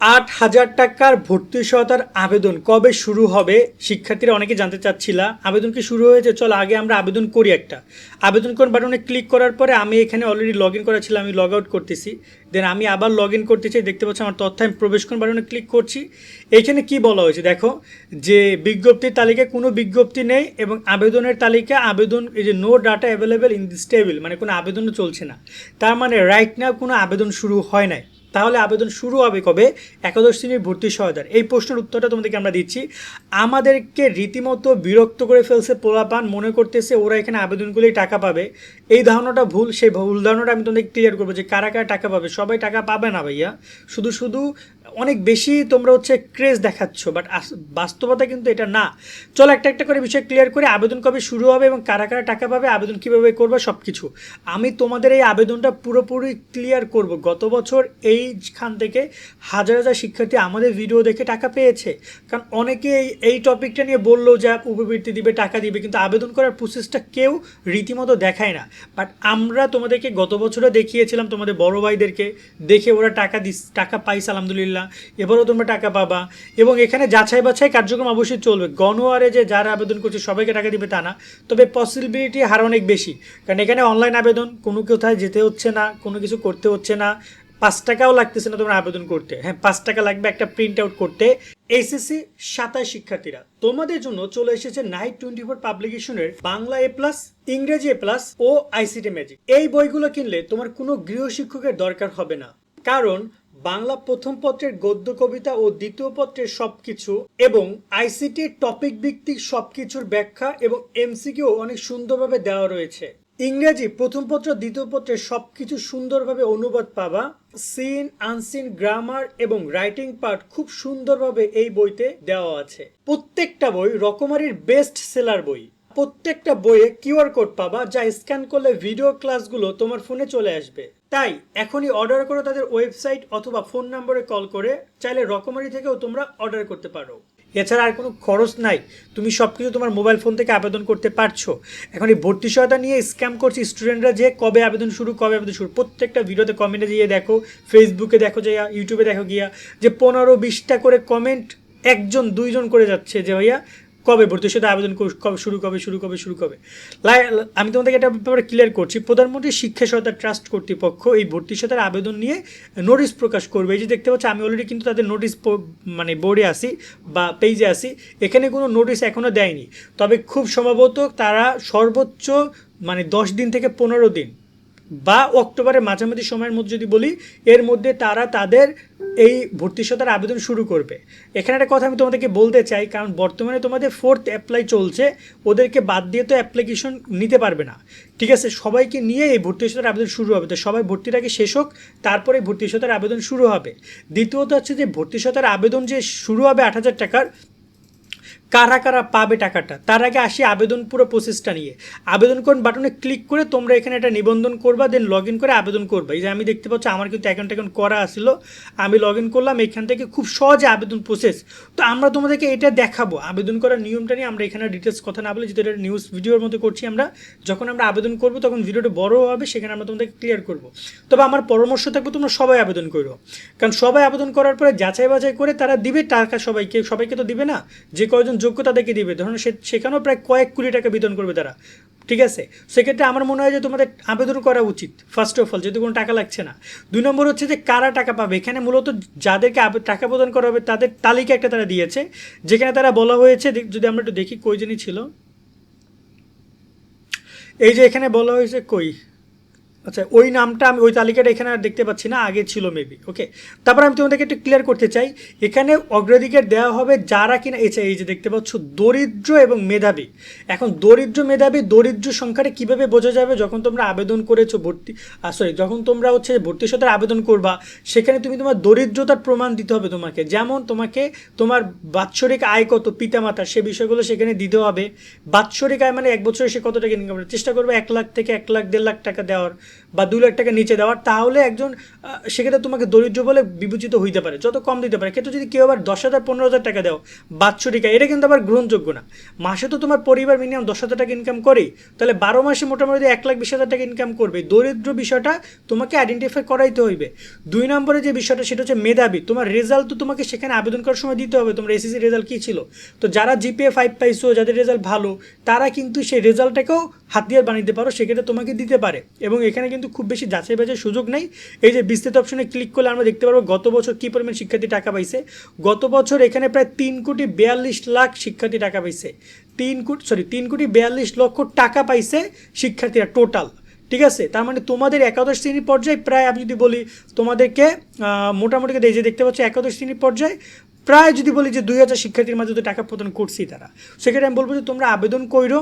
আট হাজার টাকার ভর্তি সহায়তার আবেদন কবে শুরু হবে? শিক্ষার্থীরা অনেকে জানতে চাচ্ছিলা, আবেদন কি শুরু হয়েছে? চলো আগে আমরা আবেদন করি একটা। আবেদন কোন বাটনে ক্লিক করার পরে আমি এখানে অলরেডি লগ ইন করা ছিল আমি লগ আউট করতেছি। দেন আমি আবার লগ ইন করতে চাই, দেখতে পাচ্ছি আমার তথ্য, আমি প্রবেশ কোন বাটনে ক্লিক করছি। এখানে কি বলা হয়েছে? দেখো, যে বিজ্ঞপ্তির তালিকায় কোনো বিজ্ঞপ্তি নেই এবং আবেদনের তালিকা আবেদন, এই যে no data available in this table মানে কোনো আবেদনও চলছে না। তার মানে রাইট নাও কোনো আবেদন শুরু হয় নাই। তাহলে আবেদন শুরু হবে কবে? একাদশ শ্রেণির ভর্তি সহায়তার এই প্রশ্নের উত্তরটা তোমাদেরকে আমরা দিচ্ছি। আমাদেরকে রীতিমতো বিরক্ত করে ফেলছে পোলাপান, মনে করতেছে ওরা এখানে আবেদনগুলোই টাকা পাবে। এই ধারণাটা ভুল, সেই ভুল ধারণাটা আমি তোমাদের ক্লিয়ার করব যে কারা কারা টাকা পাবে। সবাই টাকা পাবে না ভাইয়া। শুধু শুধু অনেক বেশি তোমরা হচ্ছে ক্রেজ দেখাচ্ছ বাট বাস্তবতা কিন্তু এটা না। চলো একটা একটা করে বিষয় ক্লিয়ার করে আবেদন কবে শুরু হবে এবং কারা কারা টাকা পাবে, আবেদন কীভাবে করবে সব কিছু আমি তোমাদের এই আবেদনটা পুরোপুরি ক্লিয়ার করব। গত বছর এইখান থেকে হাজার হাজার শিক্ষার্থী আমাদের ভিডিও দেখে টাকা পেয়েছে। কারণ অনেকে এই এই টপিকটা নিয়ে বলল যে উপবৃত্তি দিবে, টাকা দিবে, কিন্তু আবেদন করার প্রসেসটা কেউ রীতিমতো দেখায় না। বাট আমরা তোমাদেরকে গত বছরও দেখিয়েছিলাম, তোমাদের বড় ভাইদেরকে দেখে ওরা টাকা দিস, টাকা পাইস, আলহামদুলিল্লাহ। এবারও তোমরা টাকা পাবা। এবং এখানে যাচাই বাছাই কার্যক্রম অবশ্যই চলবে। গণওয়ারে যে যারা আবেদন করছে, সবাইকে টাকা দিবে তা না। তবে পসিবিলিটি হার অনেক বেশি। কারণ এখানে অনলাইন আবেদন, কোনো কোথায় যেতে হচ্ছে না, কোনো কিছু করতে হচ্ছে না। পাঁচ টাকাও লাগতেছে না তোমরা আবেদন করতে। হ্যাঁ পাঁচ টাকা লাগবে একটা প্রিন্ট আউট করতে। এইচএসসি সাতাশ শিক্ষার্থীরা, তোমাদের জন্য চলে এসেছে নাইট টোয়েন্টি ফোর পাবলিকেশনের বাংলা এ প্লাস ইংরেজি এ প্লাস ও আইসিটি ম্যাজিক এই বইগুলো কিনলে তোমার কোনো গৃহ শিক্ষকের দরকার হবে না। কারণ বাংলা প্রথম পত্রের গদ্য কবিতা ও দ্বিতীয় পত্রের সবকিছু এবং আইসিটি টপিক ভিত্তিক সবকিছুর ব্যাখ্যা এবং এমসিকিউ অনেক সুন্দরভাবে দেওয়া রয়েছে। ইংরেজি প্রথম পত্র, দ্বিতীয় পত্রের সবকিছু সুন্দরভাবে অনুবাদ পাবা। সিন আনসিন গ্রামার এবং রাইটিং পার্ট খুব সুন্দরভাবে এই বইতে দেওয়া আছে। প্রত্যেকটা বই রকমারির বেস্ট সেলার বই। প্রত্যেকটা বইয়ে কিউআর কোড পাবা যা স্ক্যান করলে ভিডিও ক্লাসগুলো তোমার ফোনে চলে আসবে। তাই এখনই অর্ডার করো তাদের ওয়েবসাইট অথবা ফোন নম্বরে কল করে, চাইলে রকমারি থেকেও তোমরা অর্ডার করতে পারো। এছাড়া আর কোনো খরচ নাই। তুমি সব কিছু তোমার মোবাইল ফোন থেকে আবেদন করতে পারছ। এখন এই ভর্তি সহায়তা নিয়ে স্ক্যাম করছে স্টুডেন্টরা যে কবে আবেদন শুরু, কবে আবেদন শুরু। প্রত্যেকটা ভিডিওতে কমেন্টে গিয়ে দেখো ফেসবুকে দেখো যে ইউটিউবে দেখো গিয়া, যে পনেরো, বিশটা করে কমেন্ট একজন, দুইজন করে যাচ্ছে যে, ভাইয়া কবে ভর্তির সাথে আবেদন কবে শুরু কবে শুরু কবে শুরু, কবে? আমি তোমাদেরকে এটা ব্যাপারে ক্লিয়ার করছি। প্রধানমন্ত্রী শিক্ষা সহায়তা ট্রাস্ট কর্তৃপক্ষ এই ভর্তির সাথে আবেদন নিয়ে নোটিশ প্রকাশ করবে। এই যে দেখতে পাচ্ছি, আমি অলরেডি কিন্তু তাদের নোটিশ মানে বোর্ডে আসি বা পেজে আসি এখানে কোনো নোটিশ এখনও দেয়নি। তবে খুব সম্ভবত তারা সর্বোচ্চ মানে দশ দিন থেকে পনেরো দিন বা অক্টোবরের মাঝামাঝি সময়ের মধ্যে যদি বলি, এর মধ্যে তারা তাদের এই ভর্তি সতার আবেদন শুরু করবে। এখানে একটা কথা আমি তোমাদেরকে বলতে চাই, কারণ বর্তমানে তোমাদের ফোর্থ অ্যাপ্লাই চলছে, ওদেরকে বাদ দিয়ে তো অ্যাপ্লিকেশন নিতে পারবে না। ঠিক আছে, সবাইকে নিয়ে এই ভর্তি সতার আবেদন শুরু হবে। তো সবাই ভর্তির আগে শেষ হোক, তারপরে ভর্তি সতার আবেদন শুরু হবে। দ্বিতীয়ত হচ্ছে যে ভর্তি সতার আবেদন যে শুরু হবে আট হাজার টাকার কারা কারা পাবে টাকাটা? তার আগে আসি আবেদন পুরো প্রসেসটা নিয়ে। আবেদন করুন বাটনে ক্লিক করে তোমরা এখানে একটা নিবন্ধন করবা দেন লগ ইন করে আবেদন করবা। এই যে আমি দেখতে পাচ্ছি, আমার কিন্তু অ্যাকাউন্ট অ্যাকাউন্ট করা আসলো আমি লগ ইন করলাম, এখান থেকে খুব সহজে আবেদন প্রসেস তো আমরা তোমাদেরকে এটা দেখাবো। আবেদন করার নিয়মটা নিয়ে আমরা এখানে ডিটেলস কথা না বলে, যেহেতু এটা নিউজ ভিডিওর মতো করছি আমরা, যখন আমরা আবেদন করব, তখন ভিডিওটা বড় হবে, সেখানে আমরা তোমাদেরকে ক্লিয়ার করব। তবে আমার পরামর্শ থাকবে, তোমরা সবাই আবেদন করো। কারণ সবাই আবেদন করার পরে যাচাই বাছাই করে তারা দিবে, টাকা সবাইকে সবাইকে তো দিবে না। যে কয়জন যোগ্য তাদেরকে দিবে। ধরুন সেখানেও প্রায় কয়েক কোটি টাকা বিতরণ করবে তারা। ঠিক আছে? সেক্ষেত্রে আমার মনে হয় যে তোমাদের আবেদন করা উচিত ফার্স্ট অফ অল যেহেতু কোনো টাকা লাগছে না। দুই নম্বর হচ্ছে যে কারা টাকা পাবে? এখানে মূলত যাদেরকে টাকা প্রদান করা হবে তাদের তালিকা একটা তারা দিয়েছে, যেখানে তারা বলা হয়েছে, দেখ- যদি আমরা একটু দেখি কই জানি ছিল। এই যে এখানে বলা হয়েছে কই? আচ্ছা ওই নামটা আমি ওই তালিকাটা এখানে আর দেখতে পাচ্ছি না, আগে ছিল মেবি ওকে তারপর আমি তোমাদেরকে একটু ক্লিয়ার করতে চাই, এখানে অগ্রাধিকার দেওয়া হবে যারা কিনা, এই এই যে দেখতে পাচ্ছ, দরিদ্র এবং মেধাবী। এখন দরিদ্র, মেধাবী, দরিদ্র সংখ্যাটা কীভাবে বোঝা যাবে যখন তোমরা আবেদন করেছ ভর্তি সরি যখন তোমরা হচ্ছে ভর্তির সাথে আবেদন করবা, সেখানে তুমি তোমার দরিদ্রতার প্রমাণ দিতে হবে তোমাকে। যেমন তোমাকে তোমার বাৎসরিক আয় কত, পিতামাতা, সে বিষয়গুলো সেখানে দিতে হবে। বাৎসরিক আয় মানে এক বছরে সে কত টাকা ইনকাম চেষ্টা করবে এক লাখ থেকে এক লাখ, দেড় লাখ টাকা দেওয়ার। বা দু লাখ টাকা নিচে দেওয়ার, তাহলে একজন সেক্ষেত্রে তোমাকে দরিদ্র বলে বিবেচিত হইতে পারে, যত কম দিতে পারে। কিন্তু যদি কেউ আবার দশ হাজার, পনেরো হাজার টাকা দাও বাৎসরিক এটা কিন্তু আবার গ্রহণযোগ্য না। মাসে তো তোমার পরিবার মিনিমাম দশ হাজার টাকা ইনকাম করেই, তাহলে বারো মাসে মোটামুটি এক লাখ, বিশ হাজার টাকা ইনকাম করবে। দরিদ্র বিষয়টা তোমাকে আইডেন্টিফাই করাইতে হইবে। দুই নম্বরে যে বিষয়টা, সেটা হচ্ছে মেধাবী। তোমার রেজাল্ট তো তোমাকে সেখানে আবেদন করার সময় দিতে হবে। তোমার এসএসসি রেজাল্ট কী ছিল? তো যারা জিপিএ ফাইভ পাইছো, যাদের রেজাল্ট ভালো, তারা কিন্তু সেই রেজাল্টটাকেও হাতিয়ার বানাইতে পারো, সেক্ষেত্রে তোমাকে দিতে পারে। এবং এখানে কিন্তু খুব বেশি যাচাই বাছাই সুযোগ নেই। এই যে বিস্তৃত অপশনে ক্লিক করলে আমরা দেখতে পারব গত বছর কী পরিমাণ শিক্ষার্থী টাকা পাইছে। গত বছর এখানে প্রায় তিন কোটি বিয়াল্লিশ লাখ শিক্ষার্থী টাকা পাইছে। তিন কোটি সরি তিন কোটি বিয়াল্লিশ লক্ষ টাকা পাইছে শিক্ষার্থীরা টোটাল ঠিক আছে? তার মানে তোমাদের একাদশ শ্রেণি পর্যায়ে প্রায় আমি যদি বলি তোমাদেরকে মোটামুটি যে দেখতে পাচ্ছ একাদশ শ্রেণি পর্যায়ে প্রায় যদি বলি যে দুই হাজার শিক্ষার্থীর মাঝে টাকা প্রদান করছি তারা। সেক্ষেত্রে আমি বলব যে তোমরা আবেদন করো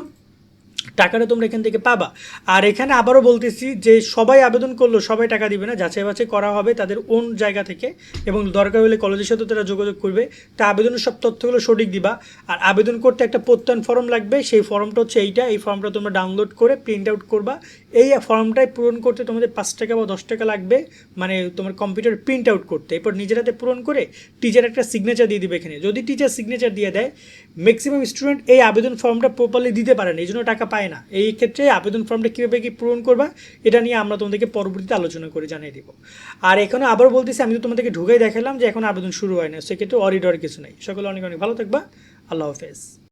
টাকাটা তোমরা এখান থেকে পাবা। আর এখানে আবারও বলতেছি যে সবাই আবেদন করল, সবাই টাকা দিবে না। যাচাই বাছাই করা হবে তাদের ওন জায়গা থেকে এবং দরকার হলে কলেজের সাথে তারা যোগাযোগ করবে। তা আবেদনের সব তথ্যগুলো সঠিক দিবা। আর আবেদন করতে একটা প্রত্যয়ন ফর্ম লাগবে। সেই ফর্মটা হচ্ছে এইটা। এই ফর্মটা তোমরা ডাউনলোড করে প্রিন্ট আউট করবা। এই ফর্মটাই পূরণ করতে তোমাদের পাঁচ টাকা বা দশ টাকা লাগবে। মানে তোমার কম্পিউটার প্রিন্ট আউট করতে। এরপর নিজের হাতে পূরণ করে টিচার একটা সিগনেচার দিয়ে দিবে এখানে। যদি টিচার সিগনেচার দিয়ে দেয় ম্যাক্সিমাম স্টুডেন্ট এই আবেদন ফর্মটা প্রপারলি দিতে পারে না। এই জন্য টাকা পায় না। এই ক্ষেত্রে আবেদন ফর্মটা কীভাবে কি পূরণ করবা, এটা নিয়ে আমরা তোমাদেরকে পরবর্তীতে আলোচনা করে জানিয়ে দিব। আর এখানে আবার বলতেছি, আমি তো তোমাদেরকে ঢুকাই দেখালাম যে এখন আবেদন শুরু হয় না, সেক্ষেত্রে অরিডর কিছু নেই। সকলে অনেক অনেক ভালো থাকবা। আল্লাহ হাফেজ।